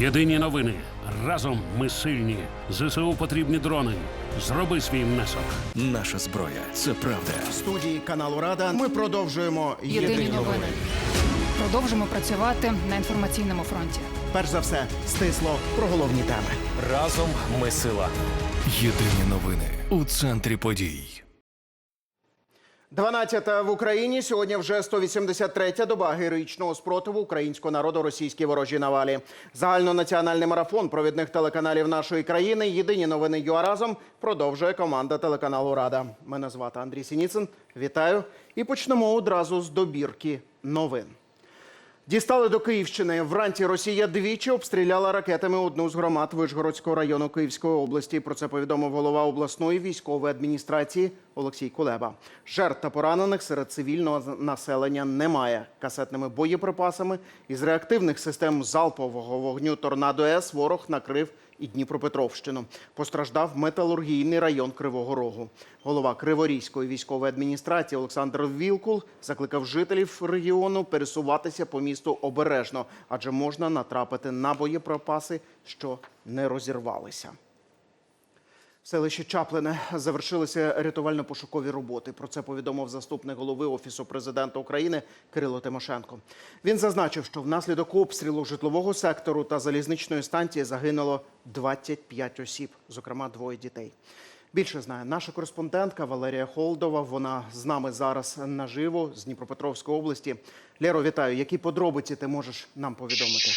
Єдині новини. Разом ми сильні. ЗСУ потрібні дрони. Зроби свій внесок. Наша зброя це правда. В студії каналу Рада ми продовжуємо Єдині новини. Продовжимо працювати на інформаційному фронті. Перш за все, стисло про головні теми. Разом ми сила. Єдині новини у центрі подій. 12 в Україні. Сьогодні вже 183-та доба героїчного спротиву українського народу російській ворожій навалі. Загальнонаціональний марафон провідних телеканалів нашої країни. Єдині новини ЮАРазом продовжує команда телеканалу Рада. Мене звати Андрій Сініцин. Вітаю і почнемо одразу з добірки новин. Дістали до Київщини. Вранці Росія двічі обстріляла ракетами одну з громад Вишгородського району Київської області. Про це повідомив голова обласної військової адміністрації Олексій Кулеба. Жертв та поранених серед цивільного населення немає. Касетними боєприпасами із реактивних систем залпового вогню Торнадо С ворог накрив і Дніпропетровщину. Постраждав металургійний район Кривого Рогу. Голова Криворізької військової адміністрації Олександр Вілкул закликав жителів регіону пересуватися по місту обережно, адже можна натрапити на боєприпаси, що не розірвалися. В селищі Чаплине завершилися рятувально-пошукові роботи. Про це повідомив заступник голови Офісу президента України Кирило Тимошенко. Він зазначив, що внаслідок обстрілу житлового сектору та залізничної станції загинуло 25 осіб, зокрема двоє дітей. Більше знає наша кореспондентка Валерія Холдова. Вона з нами зараз наживо з Дніпропетровської області. Лєро, вітаю. Які подробиці ти можеш нам повідомити?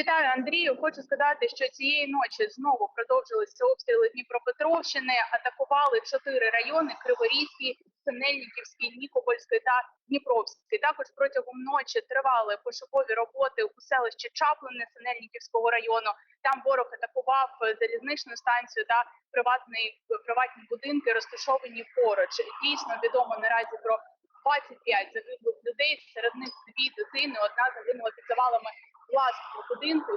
Вітаю, Андрію. Хочу сказати, що цієї ночі знову продовжилися обстріли Дніпропетровщини. Атакували чотири райони: Криворізький, Синельниківський, Нікопольський та Дніпровський. Також протягом ночі тривали пошукові роботи у селищі Чаплини Синельниківського району. Там ворог атакував залізничну станцію та приватний приватні будинки, розташовані поруч. Дійсно відомо наразі про 25 загиблих людей. Серед них дві дитини. Одна загинула під завалами власного будинку,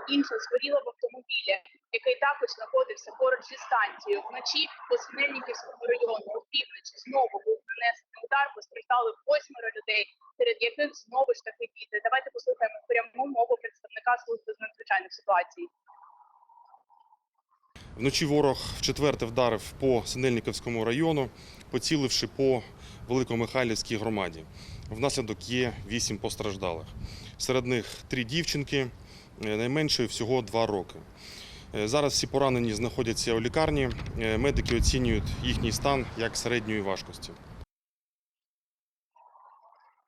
згоріла в автомобілі, який також знаходився поруч зі станцією. Вночі по Синельниківському району у півночі знову був нанесений удар. Постраждали восьмеро людей, серед яких знову ж таки діти. Давайте послухаємо пряму мову представника служби з надзвичайних ситуацій. Вночі ворог вчетверте вдарив по Синельниковському району, поціливши по Великомихайлівській громаді. Внаслідок є вісім постраждалих. Серед них три дівчинки, е, найменшої всього два роки. Е, Зараз всі поранені знаходяться у лікарні. Е, Медики оцінюють їхній стан як середньої важкості.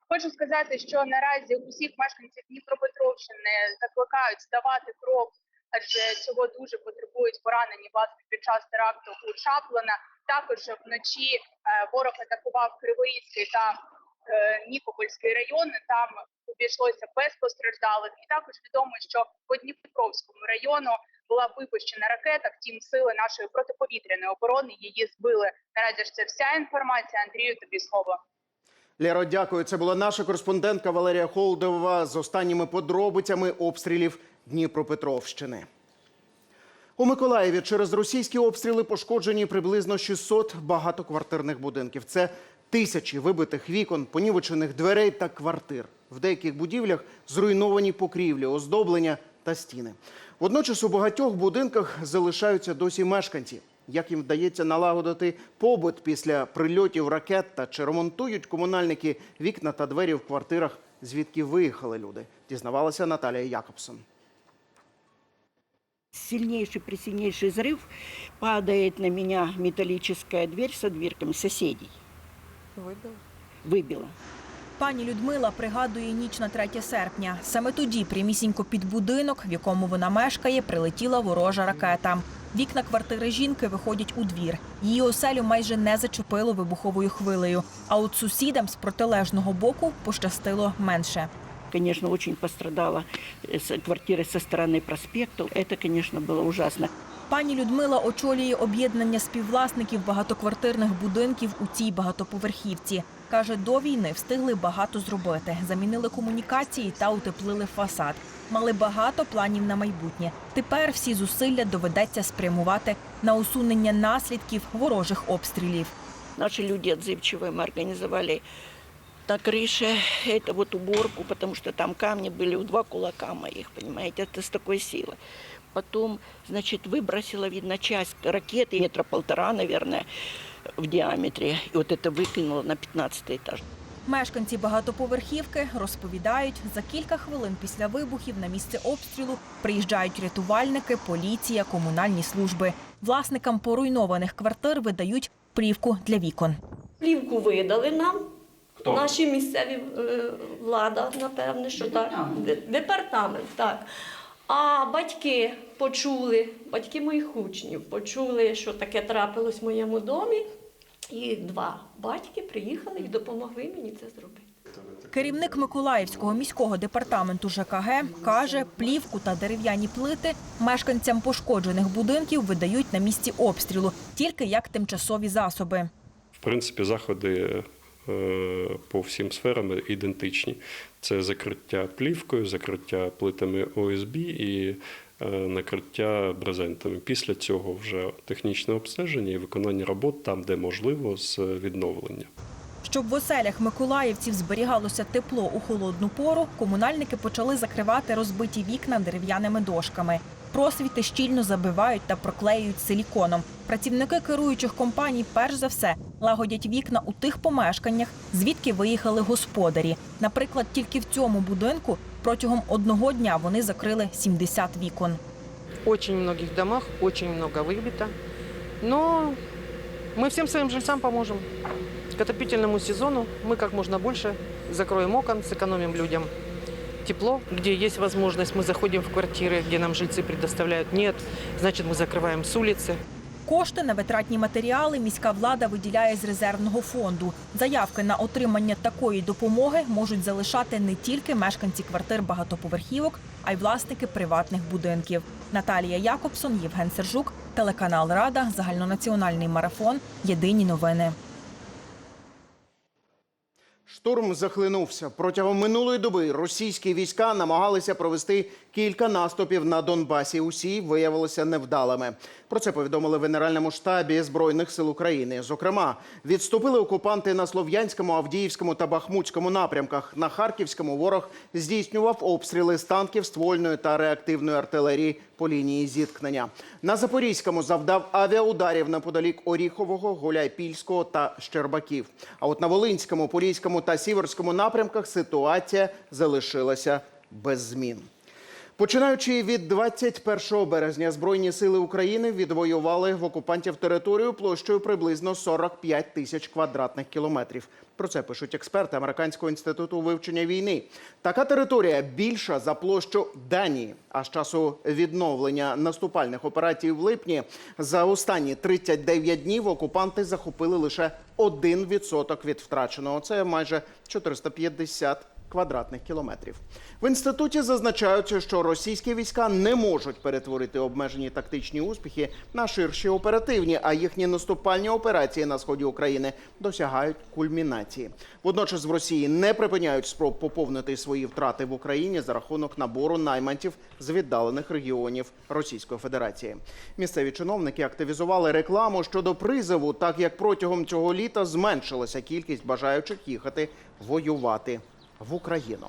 Хочу сказати, що наразі усіх мешканців Дніпропетровщини закликають здавати кров, адже цього дуже потребують поранені власне під час теракту у Чаплина. Також вночі ворог атакував Криворізький та Нікопольський райони. Там обійшлося без постраждалих. І також відомо, що по Дніпропетровському району була випущена ракета. Втім, сили нашої протиповітряної оборони її збили. Наразі ж це вся інформація. Андрію, тобі слово. Лєро, дякую. Це була наша кореспондентка Валерія Холдова з останніми подробицями обстрілів Дніпропетровщини. У Миколаєві через російські обстріли пошкоджені приблизно 600 багатоквартирних будинків. Це тисячі вибитих вікон, понівечених дверей та квартир. В деяких будівлях зруйновані покрівлі, оздоблення та стіни. Водночас у багатьох будинках залишаються досі мешканці. Як їм вдається налагодити побут після прильотів ракет та чи ремонтують комунальники вікна та двері в квартирах, звідки виїхали люди, дізнавалася Наталія Якобсон. Сильнейший, пресильнейший взрыв падает на меня металлическая дверь со дверками соседей. Выбила? Выбила. Пані Людмила пригадує ніч на 3 серпня. Саме тоді, прямісінько під будинок, в якому вона мешкає, прилетіла ворожа ракета. Вікна квартири жінки виходять у двір. Її оселю майже не зачепило вибуховою хвилею. А от сусідам з протилежного боку пощастило менше. Конечно, очень пострадала э, с- квартира со стороны проспекта. Это, конечно, было ужасно. Пані Людмила очолює об'єднання співвласників багатоквартирних будинків у цій багатоповерхівці. Каже, до війни встигли багато зробити. Замінили комунікації та утеплили фасад. Мали багато планів на майбутнє. Тепер всі зусилля доведеться спрямувати на усунення наслідків ворожих обстрілів. Наши люди отзывчивые, мы организовали на крыше это вот уборку, потому что там камни были у два кулака моих, понимаете, это с такой силой. Потом, значит, выбросила, видно, часть ракеты, метра полтора, наверное, в диаметре. И вот это выкинула на 15 этаж. Мешканці багатоповерхівки розповідають, за кілька хвилин після вибухів на місце обстрілу приїжджають рятувальники, поліція, комунальні служби. Власникам поруйнованих квартир видають плівку для вікон. Плівку видали нам. Наші місцеві е, влада, напевне, що так. Де- Департамент, так. А батьки почули, батьки моїх учнів почули, що таке трапилось в моєму домі. І два батьки приїхали і допомогли мені це зробити. Керівник Миколаївського міського департаменту ЖКГ каже, плівку та дерев'яні плити мешканцям пошкоджених будинків видають на місці обстрілу тільки як тимчасові засоби. В принципі, заходи е, по всім сферам ідентичні. Це закриття плівкою, закриття плитами ОСБ і е, накриття брезентами. Після цього вже технічне обстеження і виконання робот там, де можливо, з відновлення. Щоб в оселях миколаївців зберігалося тепло у холодну пору, комунальники почали закривати розбиті вікна дерев'яними дошками. Просвіти щільно забивають та проклеюють силіконом. Працівники керуючих компаній, перш за все, лагодять вікна у тих помешканнях, звідки виїхали господарі. Наприклад, тільки в цьому будинку протягом одного дня вони закрили 70 вікон. очень многих домах очень много выбито. Но мы всем своим жильцам поможем. К отопительному сезону мы как можно больше закроем окон, сэкономим людям тепло. Где есть возможность, мы заходим в квартиры, где нам жильцы предоставляют. Нет, значит, мы закрываем с улицы. Кошти на витратні матеріали міська влада виділяє з резервного фонду. Заявки на отримання такої допомоги можуть залишати не тільки мешканці квартир багатоповерхівок, а й власники приватних будинків. Наталія Якобсон, Євген Сержук, телеканал Рада, загальнонаціональний марафон. Єдині новини. Штурм захлинувся. Протягом минулої доби російські війська намагалися провести кілька наступів на Донбасі. Усі виявилися невдалими. Про це повідомили в Генеральному штабі Збройних сил України. Зокрема, відступили окупанти на Слов'янському, Авдіївському та Бахмутському напрямках. На Харківському ворог здійснював обстріли з танків, ствольної та реактивної артилерії по лінії зіткнення. На Запорізькому завдав авіаударів неподалік Оріхового, Гуляйпільського та Щербаків. А от на Волинському, Та Сіверському напрямках ситуація залишилася без змін. Починаючи від 21 березня, Збройні сили України відвоювали в окупантів територію площею приблизно 45 тисяч квадратних кілометрів. Про це пишуть експерти Американського інституту вивчення війни. Така територія більша за площу Данії. А з часу відновлення наступальних операцій в липні за останні 39 днів окупанти захопили лише 1% від втраченого. Це майже 450 квадратних кілометрів. В інституті зазначаються, що російські війська не можуть перетворити обмежені тактичні успіхи на ширші оперативні, а їхні наступальні операції на сході України досягають кульмінації. Водночас в Росії не припиняють спроб поповнити свої втрати в Україні за рахунок набору найманців з віддалених регіонів Російської Федерації. Місцеві чиновники активізували рекламу щодо призову, так як протягом цього літа зменшилася кількість бажаючих їхати воювати в Україну.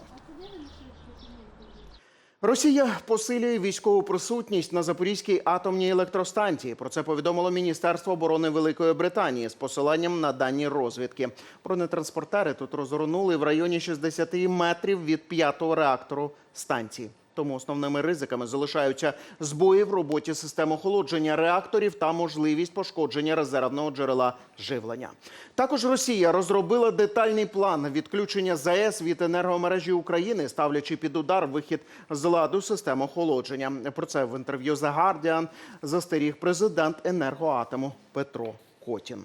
Росія посилює військову присутність на Запорізькій атомній електростанції. Про це повідомило Міністерство оборони Великої Британії з посиланням на дані розвідки. Бронетранспортери тут розгорнули в районі 60 метрів від п'ятого реактору станції. Тому основними ризиками залишаються збої в роботі систем охолодження реакторів та можливість пошкодження резервного джерела живлення. Також Росія розробила детальний план відключення ЗАЕС від енергомережі України, ставлячи під удар вихід з ладу систем охолодження. Про це в інтерв'ю The Guardian застеріг президент енергоатому Петро Котін.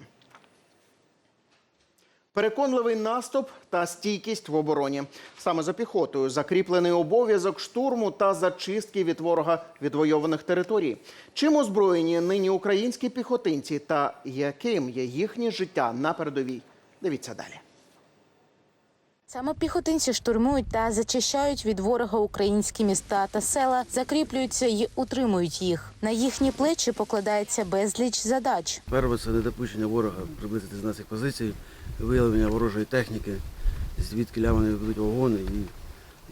Переконливий наступ та стійкість в обороні. Саме за піхотою закріплений обов'язок штурму та зачистки від ворога відвойованих територій. Чим озброєні нині українські піхотинці та яким є їхнє життя на передовій? Дивіться далі. Саме піхотинці штурмують та зачищають від ворога українські міста та села, закріплюються і утримують їх. На їхні плечі покладається безліч задач. Перше це недопущення ворога приблизити з наших позицій, виявлення ворожої техніки, звідки вони ведуть вогони і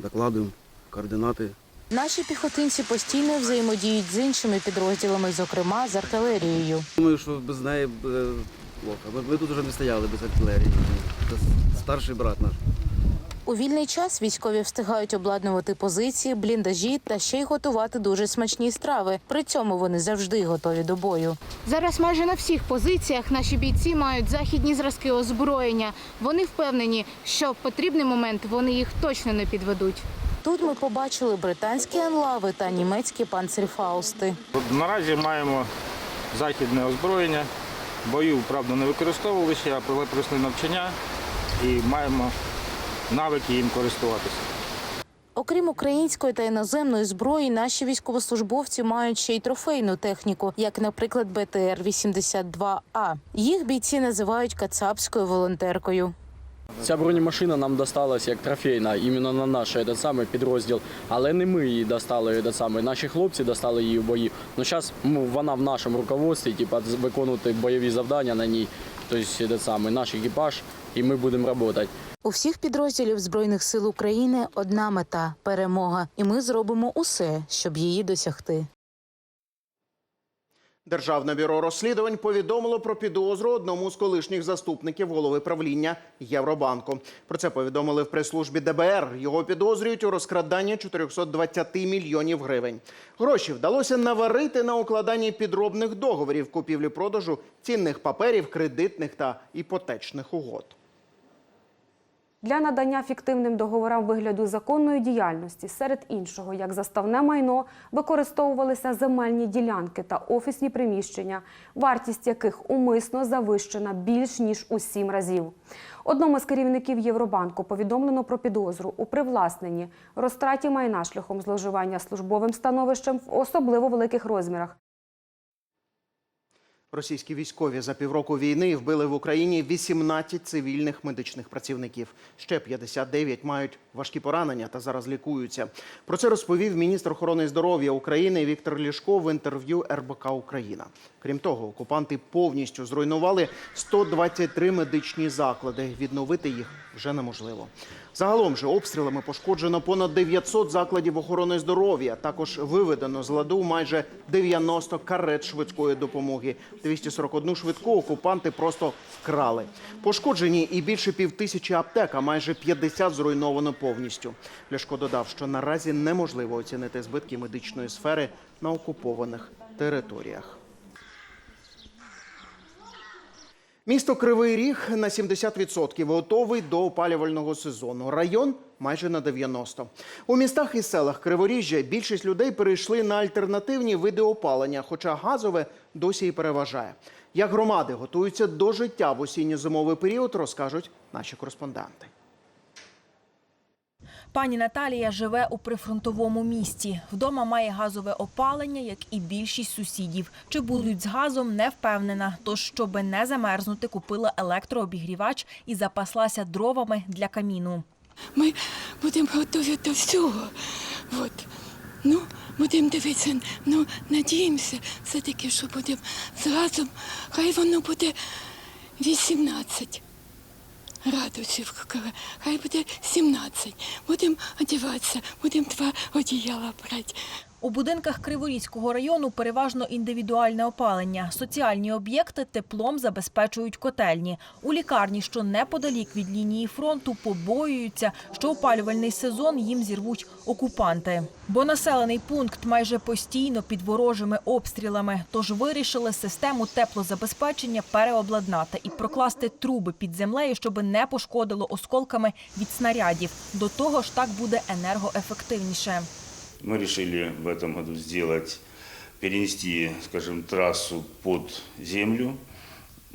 докладуємо координати. Наші піхотинці постійно взаємодіють з іншими підрозділами, зокрема з артилерією. Думаю, що без неї буде плохо. Ми, ми тут вже не стояли без артилерії. Це старший брат наш. У вільний час військові встигають обладнувати позиції, бліндажі та ще й готувати дуже смачні страви. При цьому вони завжди готові до бою. Зараз майже на всіх позиціях наші бійці мають західні зразки озброєння. Вони впевнені, що в потрібний момент вони їх точно не підведуть. Тут ми побачили британські анлави та німецькі панцерфаусти. Наразі маємо західне озброєння. Бою, правда, не використовувалися, але пройшли навчання і маємо навики їм користуватися. Окрім української та іноземної зброї, наші військовослужбовці мають ще й трофейну техніку, як, наприклад, БТР 82 А. Їх бійці називають кацапською волонтеркою. Ця бронемашина нам досталась як трофейна, іменно на наш этот самий підрозділ. Але не ми її достали, этот самий. наші хлопці достали її в бої. Ну зараз вона в нашому руководстві, типа виконувати бойові завдання на ній. Тобто этот самий, наш екіпаж, і ми будемо працювати. У всіх підрозділів збройних сил України одна мета перемога, і ми зробимо усе, щоб її досягти. Державне бюро розслідувань повідомило про підозру одному з колишніх заступників голови правління Євробанку. Про це повідомили в прес-службі ДБР. Його підозрюють у розкраданні 420 мільйонів гривень. Гроші вдалося наварити на укладанні підробних договорів купівлі-продажу цінних паперів, кредитних та іпотечних угод. Для надання фіктивним договорам вигляду законної діяльності, серед іншого, як заставне майно, використовувалися земельні ділянки та офісні приміщення, вартість яких умисно завищена більш ніж у сім разів. Одному з керівників Євробанку повідомлено про підозру у привласненні, розтраті майна шляхом зловживання службовим становищем в особливо великих розмірах. Російські військові за півроку війни вбили в Україні 18 цивільних медичних працівників. Ще 59 мають важкі поранення та зараз лікуються. Про це розповів міністр охорони здоров'я України Віктор Лішко в інтерв'ю РБК Україна. Крім того, окупанти повністю зруйнували 123 медичні заклади. Відновити їх вже неможливо. Загалом же обстрілами пошкоджено понад 900 закладів охорони здоров'я. Також виведено з ладу майже 90 карет швидкої допомоги. 241 швидку окупанти просто вкрали. Пошкоджені і більше півтисячі аптек, а майже 50 зруйновано повністю. Ляшко додав, що наразі неможливо оцінити збитки медичної сфери на окупованих територіях. Місто Кривий Ріг на 70% готовий до опалювального сезону. Район майже на 90%. У містах і селах Криворіжжя більшість людей перейшли на альтернативні види опалення, хоча газове досі і переважає. Як громади готуються до життя в осінньо-зимовий період, розкажуть наші кореспонденти. Пані Наталія живе у прифронтовому місті. Вдома має газове опалення, як і більшість сусідів. Чи будуть з газом, не впевнена. Тож, щоби не замерзнути, купила електрообігрівач і запаслася дровами для каміну. Ми будемо готові до всього. От. Ну, будемо дивитися, ну, надіємося, все-таки, що будемо з газом, хай воно буде 18 градусів, хай буде 17. Будемо одягатися, будемо два одіяла брати. У будинках Криворізького району переважно індивідуальне опалення. Соціальні об'єкти теплом забезпечують котельні. У лікарні, що неподалік від лінії фронту, побоюються, що опалювальний сезон їм зірвуть окупанти. Бо населений пункт майже постійно під ворожими обстрілами. Тож вирішили систему теплозабезпечення переобладнати і прокласти труби під землею, щоб не пошкодило осколками від снарядів. До того ж, так буде енергоефективніше. Мы решили в этом году сделать, перенести, скажем, трассу под землю,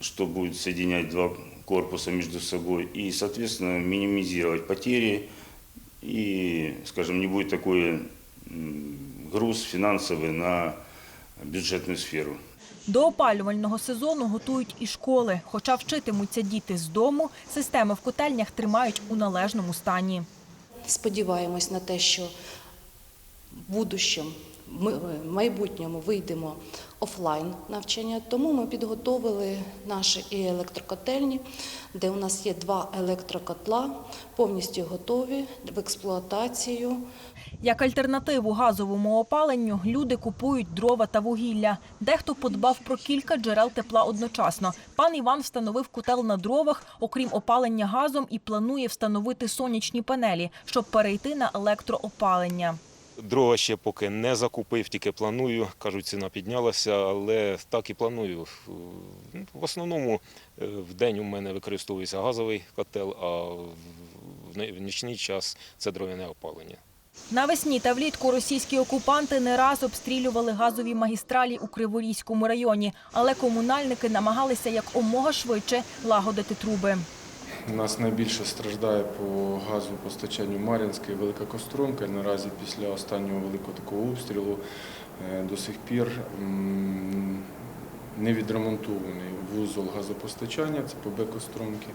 что будет соединять два корпуса между собой и, соответственно, минимизировать потери и, скажем, не будет такой м, груз финансовый на бюджетную сферу. До опалювального сезону готують і школи. Хоча вчитимуться діти з дому, системи в котельнях тримають у належному стані. Сподіваємось на те, що в ми в майбутньому вийдемо офлайн навчання, тому ми підготовили наші електрокотельні, де у нас є два електрокотла, повністю готові в експлуатацію. Як альтернативу газовому опаленню люди купують дрова та вугілля. Дехто подбав про кілька джерел тепла одночасно. Пан Іван встановив котел на дровах, окрім опалення газом, і планує встановити сонячні панелі, щоб перейти на електроопалення. Дрова ще поки не закупив, тільки планую. Кажуть, ціна піднялася, але так і планую. В основному е, в день у мене використовується газовий котел, а в нічний час це дров'яне опалення. Навесні та влітку російські окупанти не раз обстрілювали газові магістралі у Криворізькому районі, але комунальники намагалися якомога швидше лагодити труби. У нас найбільше страждає по газопостачанню Мар'їнська і Велика Костромка. Наразі після останнього великого такого обстрілу е, до сих пір не відремонтований вузол газопостачання, це ПБ Костромки,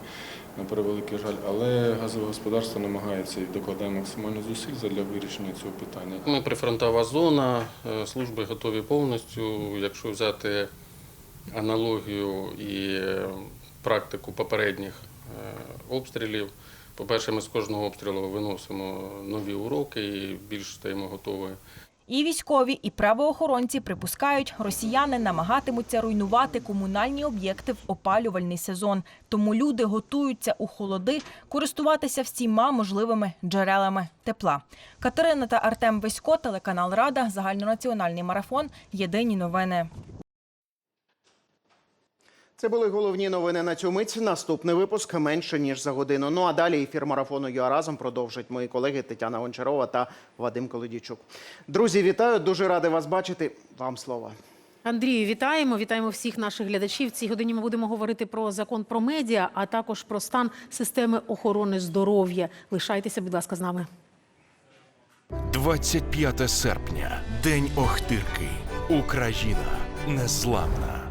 на превеликий жаль. Але газове господарство намагається і докладає максимально зусиль для вирішення цього питання. Ми прифронтова зона, е, служби готові повністю. Якщо взяти аналогію і е, практику попередніх обстрілів, по-перше, ми з кожного обстрілу виносимо нові уроки і більш стаємо готові. І військові, і правоохоронці припускають, росіяни намагатимуться руйнувати комунальні об'єкти в опалювальний сезон. Тому люди готуються у холоди користуватися всіма можливими джерелами тепла. Катерина та Артем Весько, телеканал Рада, загальнонаціональний марафон. Єдині новини. Це були головні новини на цю мить. Наступний випуск менше ніж за годину. Ну а далі ефір марафону «ЮА разом продовжать мої колеги Тетяна Гончарова та Вадим Колодійчук. Друзі, вітаю! Дуже радий вас бачити. Вам слово. Андрію, вітаємо. Вітаємо всіх наших глядачів. В цій годині ми будемо говорити про закон про медіа, а також про стан системи охорони здоров'я. Лишайтеся, будь ласка, з нами. 25 серпня. День Охтирки. Україна незламна.